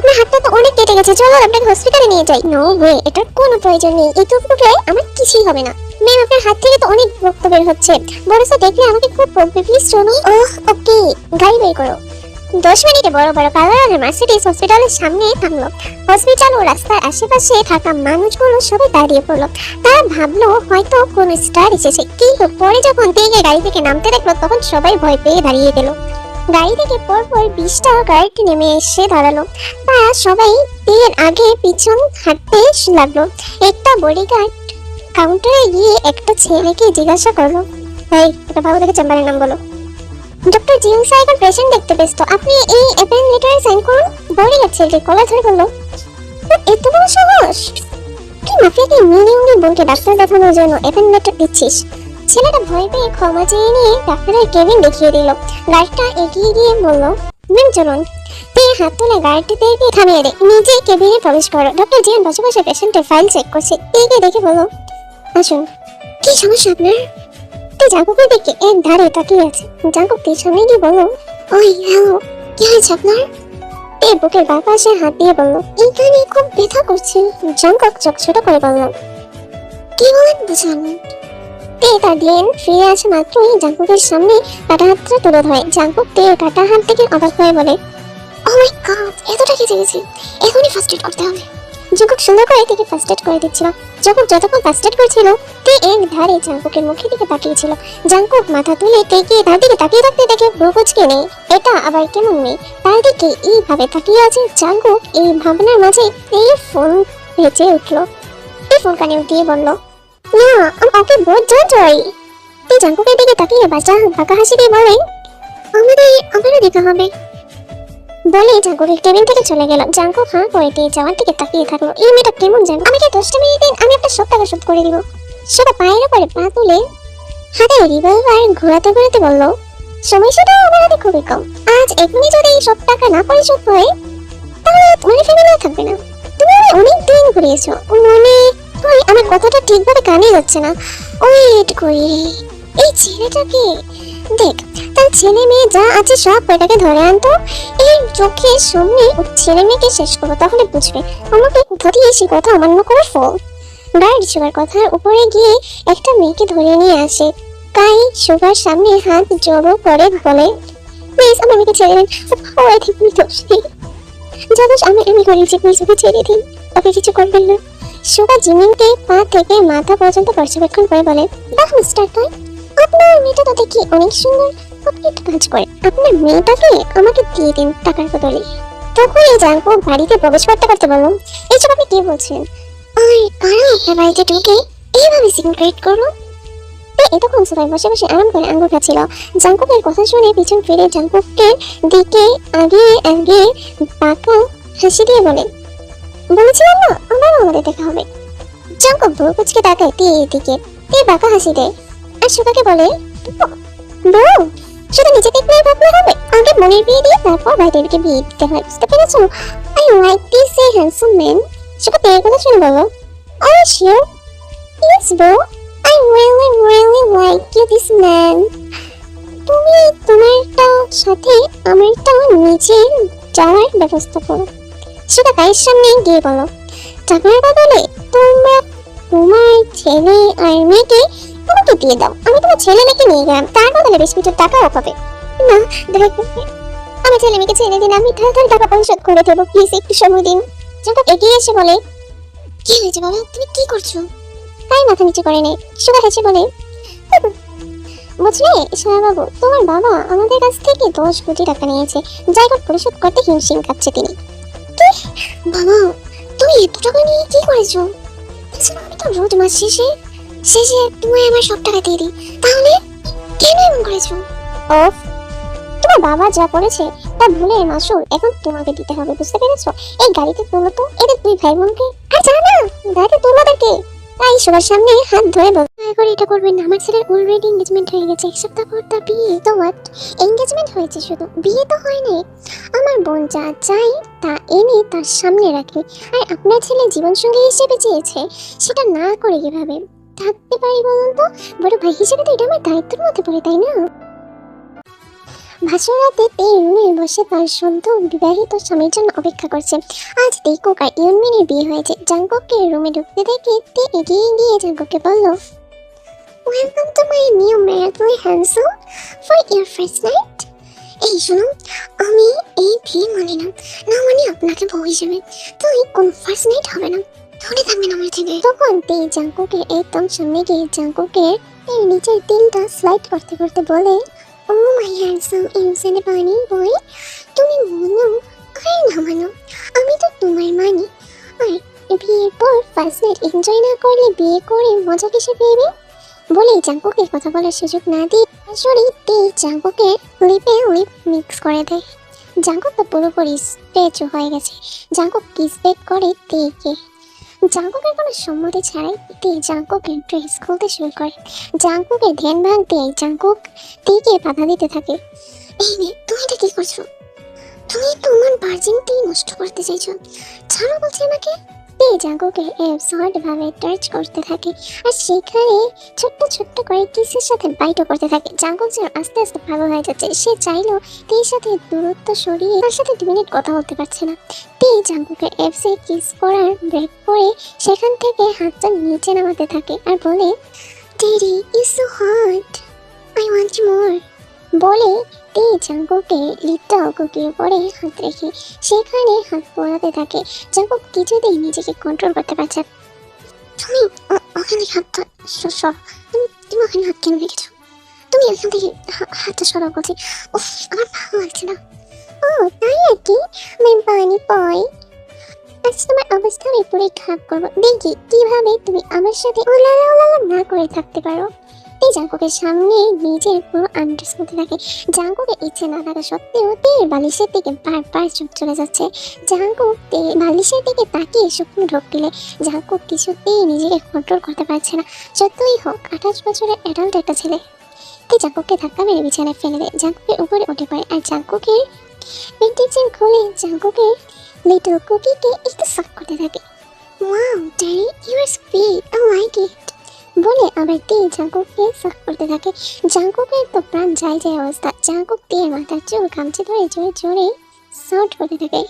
আপনার হাতটা তো অনেক কেটে গেছে, চলো আপনাকে হসপিটালে নিয়ে যাই। নো ওয়ে এটার কোনো প্রয়োজন নেই। এই এইটুকুতে আমার কিছুই হবে না। ম্যাম আপনার হাত থেকে তো অনেক রক্ত বের হচ্ছে। বড় স্যার দেখলে আমাকে খুব বকবে প্লিজ চলো ওহ ওকে গাড়ি বের করো। দশ মিনিটে বড় বড় কালো রঙের মার্সিডিজ হসপিটালের সামনে থামলো। হসপিটাল ও রাস্তার আশেপাশে থাকা মানুষগুলো সবাই দাঁড়িয়ে পড়ল। তারা ভাবলো, হয়তো কোনো স্টার এসেছে। কিন্তু পরে যখন তেগে গাড়ি থেকে নামতে দেখল, তখন সবাই ভয় পেয়ে দাঁড়িয়ে গেল। গাড়ি থেকে পরপর বিশটা গাড়িটি নেমে এসে দাঁড়াল। তারা সবাই তের আগে পিছন হাঁটতে লাগল। একটা বডিগার্ড কাউন্টারে গিয়ে একটা ছেলেকে জিজ্ঞাসা করল, এই, এটা বাবু দেখে চেম্বারের নাম বলো। ডক্টর জিং সাইকেল পেশেন্ট দেখতে ব্যস্ত। আপনি এই অ্যাপেন লেটারে সাইন করুন বড়ি যাচ্ছে যে কলার ধরে বলল এত বড় সাহস? তুই মাফিয়াকে মিনি উনি বোনকে ডাক্তার দেখানোর জন্য অ্যাপেন লেটার দিচ্ছিস? ছেলেটা ভয় পেয়ে ক্ষমা চেয়ে নিয়ে ডাক্তারের কেবিন দেখিয়ে দিল। গাড়িটা এগিয়ে গিয়ে বলল ম্যাম চলুন। তুই হাত তুলে গাড়িটিতে থামিয়ে দে। নিজে কেবিনে প্রবেশ করো। ডক্টর জিয়ান বসে বসে পেশেন্টের ফাইল চেক করছে। এগিয়ে দেখে বলো আসুন, কি সমস্যা আপনার? তুই জাঙ্কুকের দিকে এক ধারে তাকিয়ে আছে। জাঙ্কুক তুই সামনে গিয়ে বলো ওই, হ্যালো, কি হয়েছে আপনার? তে বুকের বাঁ পাশে হাত দিয়ে বলল এইখানে খুব ব্যথা করছে। জাঙ্কুক চোখ ছোট করে বলল, কি বলেন বুঝলাম না ফিরে মাত্রই সামনে হাতটা তুলে ধরে। হাত থেকে বলে গেছে। এখনই ফার্স্ট এড করতে হবে। সুন্দর করে ফার্স্ট এড করে দিচ্ছিল। যতক্ষণ ফার্স্ট এড করছিল, তে এক ধারে তাকিয়েছিল মাথা তুলে তাকিয়ে থাকতে দেখে নেই। এটা আবার নেই তার দিকে এইভাবে তাকিয়ে আছে এই ভাবনার মাঝে এই ফোন উঠল। ফোন কানে দিয়ে বলল না, আমি ওকে বহুত জয় জয় তুই জাঙ্কুকের দিকে তাকিয়ে বাচ্চা বাঁকা হাসি দিয়ে বলে, আমাদের আবারও দেখা হবে। বলে জাঙ্কুকের কেবিন থেকে চলে গেল। জাঙ্কুক হাঁ করে দিয়ে যাওয়ার দিকে তাকিয়ে থাকল। এই মেয়েটা কেমন জানো? আমাকে দশটা মিনিট দিন, আমি একটা সব টাকা শোধ করে দিব। সেটা পায়ের উপরে পা তুলে হাতে রিভলভার ঘোরাতে ঘোরাতে বলল সমস্যাটা আমার হাতে খুবই কম। আজ এখনই যদি সব টাকা না পরিশোধ হয়, তাহলে তোমার ফ্যামিলিও থাকবে না। তুমি অনেক দিন ঘুরিয়েছো। মনে হয় আমার কথাটা ঠিকভাবে কানে যাচ্ছে না ওয়েট এই দেখ তার ছেলে মেয়ে যা আছে সব ধরে আনতো এই সামনে ছেলে মেয়েকে শেষ তাহলে বুঝবে আমাকে সে কথা অমান্য করার ফল কথার উপরে গিয়ে একটা মেয়েকে ধরে নিয়ে আসে কাই সুগার সামনে হাত জড়ো করে বলে প্লিজ ছেড়ে দিন ও যা দোষ আমি আমি করেছি প্লিজ ওকে ছেড়ে দিন ওকে কিছু করবেন না সুগা জিমিনকে পা থেকে মাথা পর্যন্ত পর্যবেক্ষণ করে বলে, বাহ, মিস্টার কাই আপনার মেয়েটা তো দেখি অনেক সুন্দর। আপনি একটা কাজ করে আপনার মেয়েটাকে আমাকে দিয়ে দিন টাকার বদলে। তখন এই জাঙ্কু বাড়িতে প্রবেশ করতে করতে বলল এইসব আপনি কি বলছেন? আর কারা আপনার বাড়িতে ঢুকে এইভাবে সিক্রেট করল? তে এতক্ষণ সবাই বসে বসে আরাম করে আঙ্গুর খাচ্ছিল। জাঙ্কুকের কথা শুনে পিছন ফিরে জাঙ্কুকের দিকে আগে আগে বাঁকা হাসি দিয়ে বলে বলেছিলাম না আবার আমাদের দেখা হবে। জাঙ্কুক বউ কুচকে তাকায় তে এদিকে তে বাঁকা হাসি দেয় আর সুকাকে বলে, বউ শুধু নিজে দেখলে ভাবলে হবে। আগে মনের বিয়ে দিয়ে তারপর ভাইদেরকে বিয়ে দিতে হয়, বুঝতে পেরেছ? I like this a handsome man সুকা তের কথা শুনে বলো আর শিওর ইয়েস বউ I really really like you this man তুমি তোমারটা সাথে আমারটা নিজের যাওয়ার ব্যবস্থা করো। সেটা গায়ের সামনে গিয়ে বলো। টাকার বদলে তোমরা তোমার ছেলে আর মেয়েকে আমাকে দিয়ে দাও। আমি তোমার ছেলে মেয়েকে নিয়ে গেলাম। তার বদলে কিছু টাকাও পাবে। না দেখ আমি ছেলে মেয়েকে ছেড়ে দিন আমি টাকা পরিশোধ করে দেবো। প্লিজ একটু সময় দিন। যখন এগিয়ে এসে বলে কি হয়েছে বাবা? তুমি কি করছ? তাই মাথা নিচু করে নেই। সুগা বলে "হুম, বুঝলে বাবু তোমার বাবা আমাদের কাছ থেকে দশ কোটি টাকা নিয়েছে। হোক পরিশোধ করতে হিমশিম খাচ্ছে তিনি। বাবা, তুমি এত টাকা নিয়ে কি করেছ? আমি তো রোজ মাস শেষে শেষে তুমি আমার সব টাকা দিয়ে দিই। তাহলে কেন এমন করেছ? অফ। তোমার বাবা যা করেছে, তা ভুলে মাসুল, এখন তোমাকে দিতে হবে, বুঝতে পেরেছ? এই গাড়িতে তোলো তো, এদের দুই ভাই বোনকে আর জানা গাড়িতে তোলো ওদেরকে তাই সবার সামনে হাত ধরে বল। দয়া করে এটা করবেন না। আমার ছেলের অলরেডি এঙ্গেজমেন্ট হয়ে গেছে। এক সপ্তাহ পর তার বিয়ে। তো হোয়াট এঙ্গেজমেন্ট হয়েছে শুধু। বিয়ে তো হয়নি আমার বোন যা চাই তা এনে তার সামনে রাখে। আর আপনার ছেলে জীবনসঙ্গী হিসেবে চেয়েছে, সেটা না করে কীভাবে থাকতে পারি বলুন তো? বড় ভাই হিসেবে তো এটা আমার দায়িত্বের মধ্যে পড়ে, তাই না? ভাসুর রাতে তে বসে তার সদ্য বিবাহিত স্বামীর জন্য অপেক্ষা করছে। আজ তেকুক আর ইউনমিনের বিয়ে হয়েছে। জাঙ্কুককে রুমে ঢুকতে দেখে তে এগিয়ে গিয়ে জাঙ্কুককে বলল welcome to my new ম্যারিডলি handsome for year first night এই শোনো, আমি এই বিয়ে মানে না। না মানে আপনাকে বউ হিসেবে। তুই কোন ফার্স্ট নাইট হবে না। ধরে থাকবেন আমার থেকে। তখন তে জাঙ্কুকের একদম সামনে গিয়ে জাঙ্কুকের এই নিচের তিনটা স্লাইড করতে করতে বলে ও মাই হ্যান্ডসাম ইনসেন্ট বানি বয় তুমি মনো আর না মানো আমি তো তোমার মানি আর বিয়ের পর ফার্স্ট নাইট এনজয় না করলে বিয়ে করে মজা কিসে পেয়ে বলে জাঙ্কুকে কথা বলার সুযোগ না দিয়ে আসলে তে জাঙ্কুকে লিপে লিপ মিক্স করে দেয় জাঙ্কুক তো পুরোপুরি স্ট্রেচ হয়ে গেছে জাঙ্কুক কিস ব্যাক করে তেকে জাঙ্কুকের কোনো সম্মতি ছাড়াই তে জাঙ্কুকের ড্রেস খুলতে শুরু করে। জাঙ্কুকের ধ্যান ভাঙতে জাঙ্কুক তেকে বাধা দিতে থাকে। এই তুমি এটা কি করছ? তুমি তোমার ভার্জিনটি নষ্ট করতে চাইছো। ছাড়ো বলছি আমাকে। তে জাঙ্কুকে অ্যাবসার্ড ভাবে টাচ করতে থাকে। আর সেখানে ছোট্ট ছোট্ট করে কিসের সাথে বাইটও করতে থাকে। জাঙ্কুক যেন আস্তে আস্তে ভালো হয়ে যাচ্ছে। সে চাইলেও তের সাথে দূরত্ব সরিয়ে তার সাথে দু মিনিট কথা বলতে পারছে না। তে জাঙ্কুকে এফসে কিস করার ব্রেক করে সেখান থেকে হাতটা নিচে নামাতে থাকে আর বলে daddy is so hot I want more বলে তে জাঙ্কুকে লিপটা কুকিয়ে পরে হাত রেখে সেখানে হাত পড়াতে থাকে। জাঙ্কুক কিছুতেই নিজেকে কন্ট্রোল করতে পারছে তুমি ওখানে সর। তুমি তুমি ওখানে হাত কেন রেখেছো? তুমি এখান থেকে হাতটা সরাও বলছি। উফ, আমার ভালো লাগছে না। ও, তাই আর কি? আমি বানি পয় আজ তোমার অবস্থা আমি পুরো খারাপ করব। দেখি কীভাবে তুমি আমার সাথে ওলালা ওলালা না করে থাকতে পারো। এই জাঙ্কুকের সামনে নিজের পুরো আন্ডার্স করতে থাকে জাঙ্কুকে ইচ্ছে না থাকা সত্ত্বেও তের বালিশের দিকে বারবার চোখ চলে যাচ্ছে। জাঙ্কুক তে বালিশের দিকে তাকিয়ে শুকনো ঢোক দিলে। জাঙ্কুক কিছুতেই নিজেকে কন্ট্রোল করতে পারছে না। যতই হোক, আঠাশ বছরের অ্যাডাল্ট একটা ছেলে। তে জাঙ্কুককে ধাক্কা মেরে বিছানায় ফেলে দেয়। জাঙ্কুকের উপরে উঠে পড়ে আর জাঙ্কুকের পেন্টিং খুলে জাঙ্কুকের লিটল কুকিকে একটু সাফ করতে থাকে। Wow daddy you are sweet I like it বলে আবার তে জাঙ্কুককে সাফ করতে থাকে? জাঙ্কুকের তো প্রাণ যায় যায় অবস্থা। জাঙ্কুক দিয়ে মাথার চুল খামচে ধরে জোরে জোরে সাউন্ড করতে থাকে।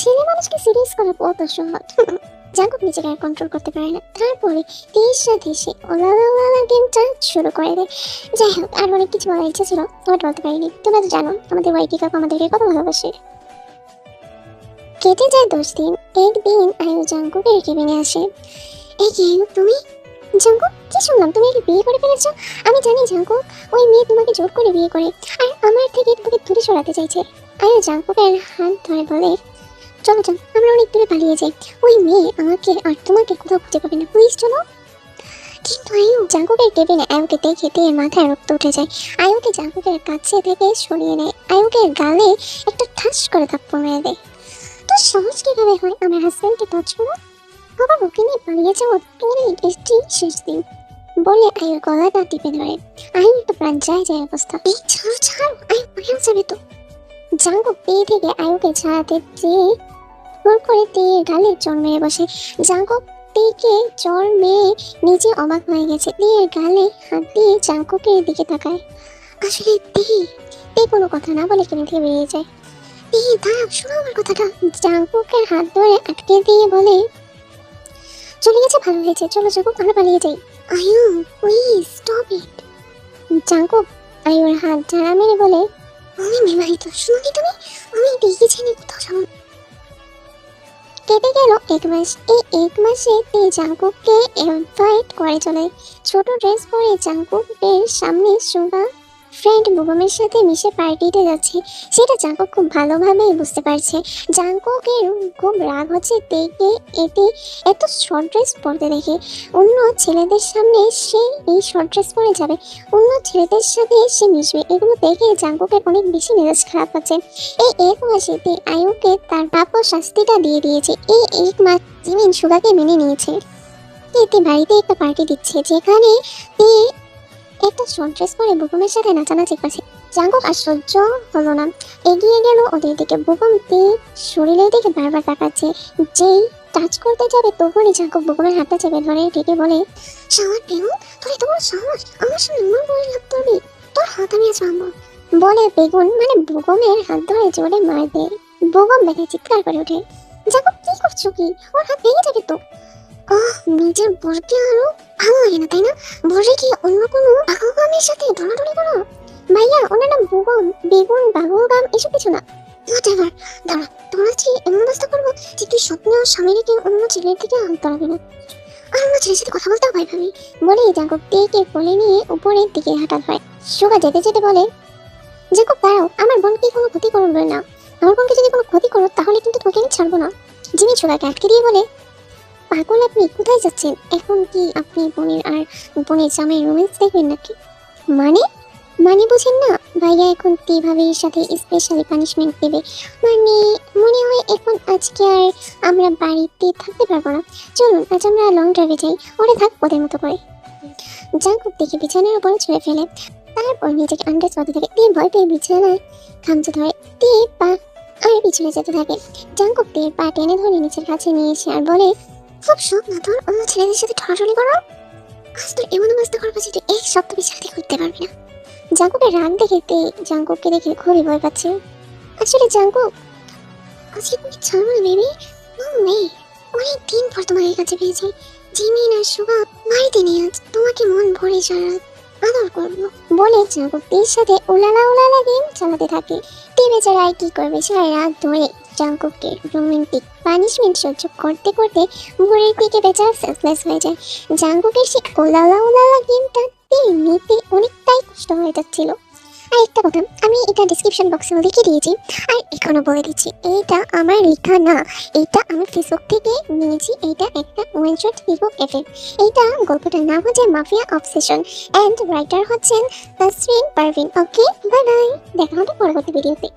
ছেলে মানুষকে সিরিয়াস করা কত সহজ? জাঙ্কুক নিজেকে আর কন্ট্রোল করতে পারে না। তারপরে তেইশ সাথে সে ওলালা ওলালা গেমটা শুরু করে দেয়। যাই হোক, আর অনেক কিছু বলার ইচ্ছা ছিল তোমার বলতে পারিনি। তোমরা তো জানো, আমাদের ওয়াইটি কাকু আমাদেরকে কত ভালোবাসে। কেটে যায় দশ দিন একদিন আয়ু জাঙ্কুকের কেবিনে আসে। এই কি, তুমি? জাঙ্কুক কি শুনলাম? তুমি কি বিয়ে করে ফেলেছো? আমি জানি জাঙ্কুক ওই মেয়ে তোমাকে জোর করে বিয়ে করে। আর আমার থেকে তোমাকে দূরে সরাতে চাইছে। আয়ু জাঙ্কুকের হাত ধরে বলে, চলো চলো, আমরা অনেক দূরে পালিয়ে যাই। ওই মেয়ে আমাকে আর তোমাকে কোথাও খুঁজে পাবে না প্লিজ চলো। কিন্তু আয়ু জাঙ্কুকের কেবিনে আয়ুকে দেখে দিয়ে মাথায় রক্ত উঠে যায়। আয়ুকে জাঙ্কুকের কাছে থেকে সরিয়ে নেয়। আয়ুকের গালে একটা ঠাস করে থাপ্পড় মেরে দেয়। তো সহজ কীভাবে হয়? আমার হাজব্যান্ডকে করো। বাবা ওকে নিয়ে পালিয়ে যাব তোর এসটি শেষ দিন। বলে আয়ুর গলাটা টিপে ধরে। আয়ুর তো প্রাণ যায় যায় অবস্থা। এই ছাড়ো ছাড়ো আয়ু মরেও যাবে তো। জাঙ্কুক পেয়ে থেকে আয়ুকে ছাড়াতে যেয়ে ভুল করে দিয়ে গালে চড় মেরে বসে। জাঙ্কুক তীকে চর মেয়ে নিজে অবাক হয়ে গেছে। দিয়ে গালে হাত দিয়ে জাঙ্কুকের দিকে তাকায়। আসলে তে তে কোনো কথা না বলে কেনে থেকে বেরিয়ে যায়। তে দাঁড়াও, শোনো আমার কথাটা। জাঙ্কুকের হাত ধরে আটকে দিয়ে বলে চলে গেছে, ভালো হয়েছে। চলো জাঙ্কুক আমরা পালিয়ে যাই। আয়ু প্লিজ স্টপ ইট জাঙ্কুক আয়ুর হাত ঝাড়া মেরে বলে, আমি বিবাহিত, শুনি তুমি? আমি দেখেছি না কোথাও যাব কেটে গেল এক মাস। এই এক মাসে তে জাঙ্কুককে ইনভাইট করে চলে। ছোট ড্রেস পরে জাঙ্কুকের সামনে সুগা ফ্রেন্ড বুবমের সাথে মিশে পার্টিতে যাচ্ছে। সেটা জাঙ্কুক খুব ভালোভাবেই বুঝতে পারছে। জাঙ্কুকের খুব রাগ হচ্ছে দেখে এতে এত শর্ট ড্রেস পরতে দেখে। অন্য ছেলেদের সামনে সে এই শর্ট ড্রেস পরে যাবে। অন্য ছেলেদের সাথে সে মিশবে। এগুলো দেখে জাঙ্কুকের অনেক বেশি মেজাজ খারাপ হচ্ছে। এই এক মাসে তে আয়ুকে তার প্রাপ্য শাস্তিটা দিয়ে দিয়েছে। এই এক মাস জিমিন সুগাকে মেনে নিয়েছে। এতে বাড়িতে একটা পার্টি দিচ্ছে। যেখানে একটা ড্রেস পরে বুকুমের সাথে নাচানাচি করছে। জাঙ্কুক আর সহ্য হলো না। এগিয়ে গেল ওদের দিকে। বুকুম শরীরের দিকে বারবার তাকাচ্ছে। যেই টাচ করতে যাবে তখনই জাঙ্কুক বুকুমের হাতটা চেপে ধরে ডেকে বলে বড় সাহস আমার সামনে আমার হাত ধরবি তোর হাত আমি বলে বেগুন মানে বেগমের হাত ধরে জোরে মার দেয় বেগম বেগে চিৎকার করে ওঠে জাগো কি করছ কি? ওর হাত ভেঙে যাবে তো? আহ, নিজের বরকে আরও ভালো লাগে না, তাই না? কি অন্য কোনো সাথে ধরাধরি করো? ভাইয়া, ওনার নাম বেগম বেগুন বাহুগাম এসব কিছু না। হোয়াটএভার দাঁড়া তোমরা কি এমন অবস্থা করব যে তুই স্বপ্নে ওর স্বামী রেখে অন্য ছেলের দিকে হাত বাড়াবে না। আর অন্য ছেলের সাথে কথা বলতেও ভয় পাবি। বলেই জাগব তেকে কোলে নিয়ে উপরের দিকে হাঁটা হয় সুগা যেতে যেতে বলে জাগব দাঁড়াও, আমার বোনকে কোনো ক্ষতি করবে না। আমার বোনকে যদি কোনো ক্ষতি করো, তাহলে কিন্তু তোকে আমি ছাড়বো না। জিমি সুগাকে আটকে দিয়ে বলে, পাগল আপনি, কোথায় যাচ্ছেন? এখন কি আপনি বোনের আর বোনের জামাই রোম্যান্স দেখবেন নাকি? মানে? মানে বুঝেন না ভাইয়া এখন তীভাবের সাথে স্পেশালি পানিশমেন্ট দেবে? মানে মনে হয় এখন আজকে আর আমরা বাড়িতে থাকতে পারব না। চলুন, আজ আমরা লং ড্রাইভে যাই। ওরে থাক ওদের মতো করে। জাঙ্কুক দেখে বিছানার উপরে ছুঁড়ে ফেলে। তারপর নিজেকে আন্দাজ করতে থাকে দিয়ে ভয় পেয়ে বিছানায় খামচে ধরে। দিয়ে পা আর পিছনে যেতে থাকে। জাঙ্কুক দিয়ে পা টেনে ধরে নিচের কাছে নিয়ে এসে আর বলে, খুব শখ না তোর? অন্য ছেলেদের সাথে ঠড়াঠড়ি করো? আজ এমন অবস্থা করব যে তুই এক সপ্তাহ সাথে করতে পারবি না। জাঙ্কুকের রাগ দেখে তে জাঙ্কুককে দেখে খুবই ভয় পাচ্ছে। আসলে জাঙ্কুক আজকে তুমি ছাড়বো না বেবি নো ওয়ে। অনেক দিন পর তোমার কাছে পেয়েছি। জিমিন আর সুগা বাড়িতে নিয়ে আজ তোমাকে মন ভরে সারা আদর করব। বলে জাঙ্কুক তীর সাথে উলালা উলালা গেম চালাতে থাকে। টি বেচারা আর কি করবে? সারা রাত ধরে জাঙ্কুককে রোমান্টিক পানিশমেন্ট সহ্য করতে করতে ভোরের দিকে বেচারা সেন্সলেস হয়ে যায়। জাঙ্কুকের সে উলালা উলালা গেমটা নিতে অনেকটাই কষ্ট হয়ে যাচ্ছিল। আর একটা কথা, আমি এটা ডিসক্রিপশন বক্সে লিখে দিয়েছি, আর এখনও বলে দিচ্ছি এইটা আমার লেখা না, এটা আমি ফেসবুক থেকে নিয়েছি, এটা একটা ওয়ান শট হিরো এফেক্ট এইটা গল্পটার নাম হচ্ছে মাফিয়া অবসেশন অ্যান্ড রাইটার হচ্ছেন Tasrin Parvin okay bye bye দেখা হবে পরবর্তী ভিডিওতে